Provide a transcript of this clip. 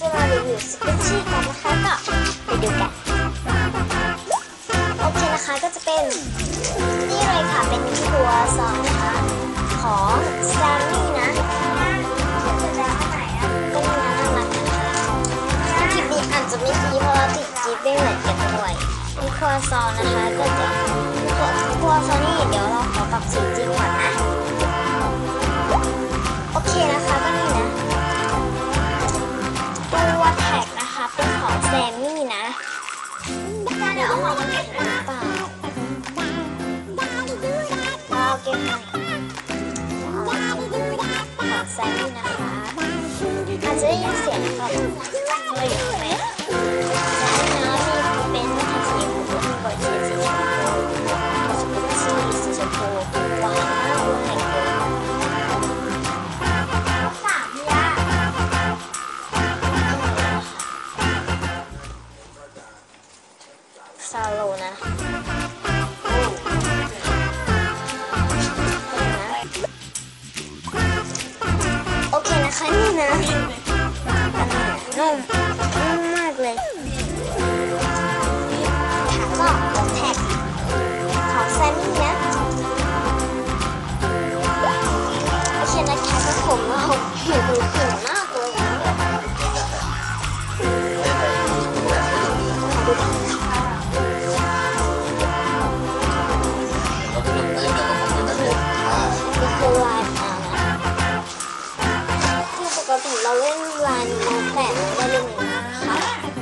จะมารีวิวสกุชชี่กันนะคะก็ไปดูกัน โอเคนะคะก็จะเป็นนี่เลยค่ะเป็นครัวซองนะคะของแซมมี่นะจะดาวไหนอะก็มีน่ารักนะคะคลิปนี้อาจจะไม่ดีเพราะว่าติดกิ๊บไม่เหมือนกันด้วยมีครัวซองนะคะก็จะครัวซองนี่เดี๋ยวเราขอปรับสีจริง เดี๋ยเอามาเก็บมาเปล่าเราเก็บมาของแซมมี่นะคะอาจจะได้ยินเสียงก่อนเลยอยู่ไหม ซาโลนะโอเคนะคะนี่นะนุ่ม วานคือปกติเราเล่นวานมแฝดเราก็เล่นอย่าคะ